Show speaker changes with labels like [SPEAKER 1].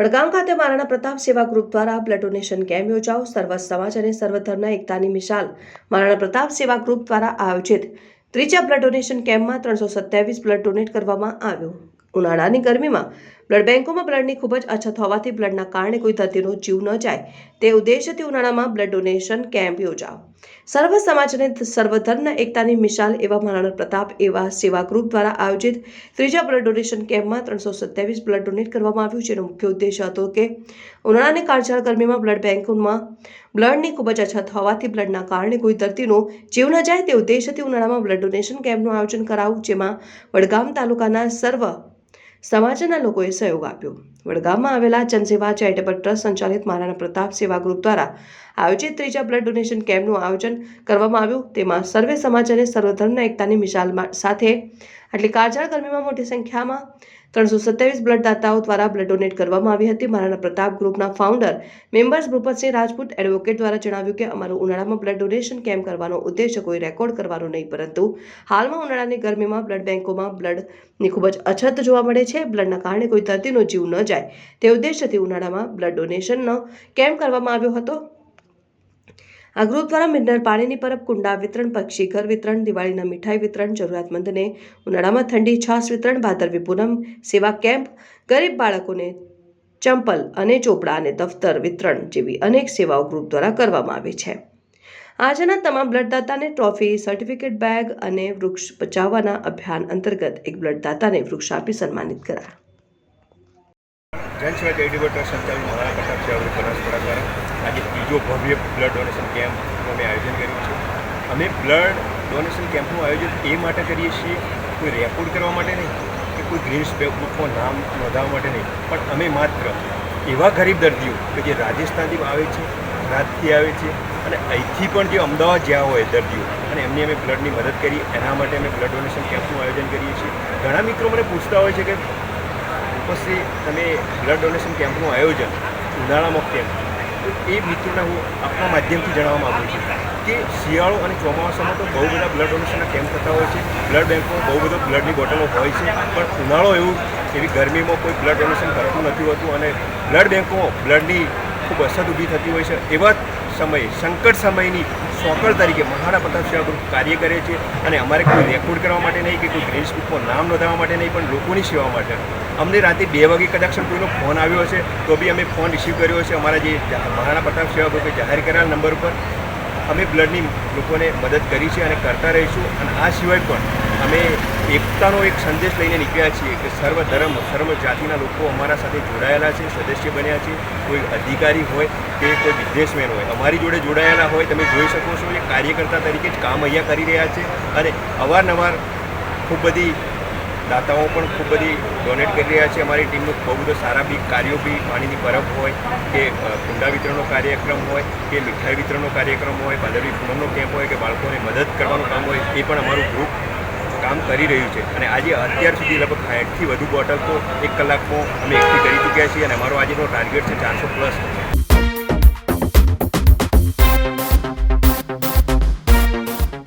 [SPEAKER 1] વડગામ ખાતે મહારાણા પ્રતાપ સેવા ગ્રુપ દ્વારા બ્લડ ડોનેશન કેમ્પ યોજાઓ સર્વ સમાજ અને સર્વધર્મના એકતાની મિસાલ મહારાણા પ્રતાપ સેવા ગ્રુપ દ્વારા આયોજિત ત્રીજા બ્લડ ડોનેશન કેમ્પમાં ત્રણસો સત્યાવીસ બ્લડ ડોનેટ કરવામાં આવ્યું. ઉનાળાની ગરમીમાં બ્લડ બેન્કોમાં બ્લડની ખૂબ જ અછત હોવાથી બ્લડના કારણે કોઈ દર્દીનો જીવ ન જાય. તે ઉદ્દેશ્યથી ઉનાળામાં બ્લડ ડોનેશન કેમ્પ યોજાઓ સર્વ સમાજ અને એકતાની મિશાલ એવા મહારાણા પ્રતાપ એવા સેવા ગ્રુપ દ્વારા આયોજિત ત્રીજા બ્લડ ડોનેશન કેમ્પમાં ત્રણસો સત્યાવીસ બ્લડ ડોનેટ કરવામાં આવ્યું જેનો મુખ્ય ઉદ્દેશ હતો કે ઉનાળાની કાળઝાળ ગરમીમાં બ્લડ બેન્કોમાં બ્લડની ખૂબ જ અછત હોવાથી બ્લડના કારણે કોઈ દર્દીનો જીવ ન જાય. તે ઉદ્દેશ્યથી ઉનાળામાં બ્લડ ડોનેશન કેમ્પનું આયોજન કરાવું જેમાં વડગામ તાલુકાના સર્વ સમાજના લોકોએ સહયોગ આપ્યો. વડગામમાં આવેલા જનસેવા ચેરિટેબલ ટ્રસ્ટ સંચાલિત મહારાણા પ્રતાપ સેવા ગ્રુપ દ્વારા આયોજિત ત્રીજા બ્લડ ડોનેશન કેમ્પનું આયોજન કરવામાં આવ્યું. તેમાં સર્વે સમાજ અને સર્વધર્મના એકતાની મિસાલ સાથે એટલે કાળઝાળ ગરમીમાં મોટી સંખ્યામાં ત્રણસો સત્યાવીસ બ્લડદાતાઓ દ્વારા બ્લડ ડોનેટ કરવામાં આવી હતી. મહારાણા પ્રતાપ ગ્રુપના founder members Bhupatsinh Rajput advocate દ્વારા જણાવ્યું કે અમારું ઉનાળામાં બ્લડ ડોનેશન કેમ્પ કરવાનો ઉદ્દેશ્ય કોઈ રેકોર્ડ કરવાનો નહીં, પરંતુ હાલમાં ઉનાળાની ગરમીમાં બ્લડ બેંકોમાં બ્લડની ખૂબ જ અછત જોવા મળે છે. બ્લડના કારણે કોઈ દર્દીનો જીવ ન જાય. તે ઉદ્દેશ્યથી ઉનાળામાં બ્લડ ડોનેશનનો કેમ્પ કરવામાં આવ્યો હતો. આ ગ્રુપ દ્વારા મિનરલ પાણીની પરબ, કુંડા વિતરણ, પક્ષી ઘર વિતરણ દિવાળીના મીઠાઈ વિતરણ, જરૂરિયાતમંદને ઉનાળામાં ઠંડી, છાશ વિતરણ, ભાદરવી પૂનમ, સેવા કેમ્પ, ગરીબ બાળકોને ચંપલ અને ચોપડા અને દફતર વિતરણ જેવી અનેક સેવાઓ ગ્રુપ દ્વારા કરવામાં આવી છે. આજના તમામ બ્લડદાતાને ટ્રોફી, સર્ટિફિકેટ બેગ અને વૃક્ષ બચાવવાના અભિયાન અંતર્ગત એક બ્લડદાતાને વૃક્ષ આપી સન્માનિત કરાયા.
[SPEAKER 2] જનસેવા ચેરિટેબલ ટ્રસ્ટ સંચાલિત મહારાણા પ્રતાપ સેવા બનાસકાંઠા દ્વારા. આજે બીજો ભવ્ય બ્લડ ડોનેશન કેમ્પનું અમે આયોજન કર્યું છે. અમે બ્લડ ડોનેશન કેમ્પનું આયોજન એ માટે કરીએ છીએ, કોઈ રેકોર્ડ કરવા માટે નહીં, કે કોઈ ગ્રીન બુકમાં નામ નોંધાવવા માટે નહીં. પણ અમે માત્ર એવા ગરીબ દર્દીઓ કે જે રાજસ્થાનથી આવે છે ગુજરાતથી આવે છે, અને અહીંથી પણ જે અમદાવાદ જ્યાં હોય દર્દીઓ, અને એમની અમે બ્લડની મદદ કરી એના માટે અમે બ્લડ ડોનેશન કેમ્પનું આયોજન કરીએ છીએ. ઘણા મિત્રો મને પૂછતા હોય છે કે પછી તમે બ્લડ ડોનેશન કેમ્પનું આયોજન, ઉનાળામાં કેમ્પ એ મિત્રોને હું આપણા માધ્યમથી જણાવવા માગું છું કે શિયાળો અને ચોમાસામાં તો બહુ બધા બ્લડ ડોનેશનના કેમ્પ થતા હોય છે. બ્લડ બેંકમાં બહુ બધો બ્લડની બોટલો હોય છે. પણ ઉનાળો એવું એવી ગરમીમાં કોઈ બ્લડ ડોનેશન કરતું નથી હોતું અને બ્લડ બેંકોમાં બ્લડની ખૂબ અસર ઊભી થતી હોય છે. એવા સમયે, સંકટ સમયની સોકળ તરીકે મહારાણા પ્રતાપ સેવા ગ્રુપ કાર્ય કરે છે અને અમારે કોઈ રેકોર્ડ કરવા માટે નહીં કે કોઈ ગ્રેસ બુકમાં નામ નોંધાવવા માટે નહીં, પણ લોકોની સેવા માટે. અમને રાતે બે વાગે કદાચ કોઈનો ફોન આવ્યો હશે, તો બી અમે ફોન રિસીવ કર્યો છે અમારા જે મહારાણા પ્રતાપ સેવા ગ્રુપે જાહેર કરેલા નંબર પર અમે બ્લડની લોકોને મદદ કરી છે અને કરતા રહીશું. અને આ સિવાય પણ અમે એકતાનો એક સંદેશ લઈને નીકળ્યા છીએ કે સર્વ ધર્મ, સર્વ જાતિના લોકો અમારા સાથે જોડાયેલા છે, સદસ્ય બન્યા છે. કોઈ અધિકારી હોય કે કોઈ બિઝનેસમેન હોય, અમારી જોડે જોડાયેલા હોય, તમે જોઈ શકો છો એ કાર્યકર્તા તરીકે જ કામ અહીંયા કરી રહ્યા છે અને અવારનવાર ખૂબ બધી દાતાઓ પણ ખૂબ બધી ડોનેટ કરી રહ્યા છે. અમારી ટીમનું બહુ બધો સારા બી કાર્યો બી પાણીની પરબ હોય કે કુંડા વિતરણનો કાર્યક્રમ હોય કે મીઠાઈ વિતરણનો કાર્યક્રમ હોય ભાદરવી પૂનમનો કેમ્પ હોય કે બાળકોને મદદ કરવાનું કામ હોય એ પણ અમારું ગ્રુપ કામ કરી રહ્યું છે. અને આજે અત્યાર સુધી લગભગ સાઠથી વધુ બોટલ તો એક કલાકમાં અમે એકઠી કરી ચૂક્યા છીએ અને અમારો આજેનો ટાર્ગેટ છે ચારસો પ્લસ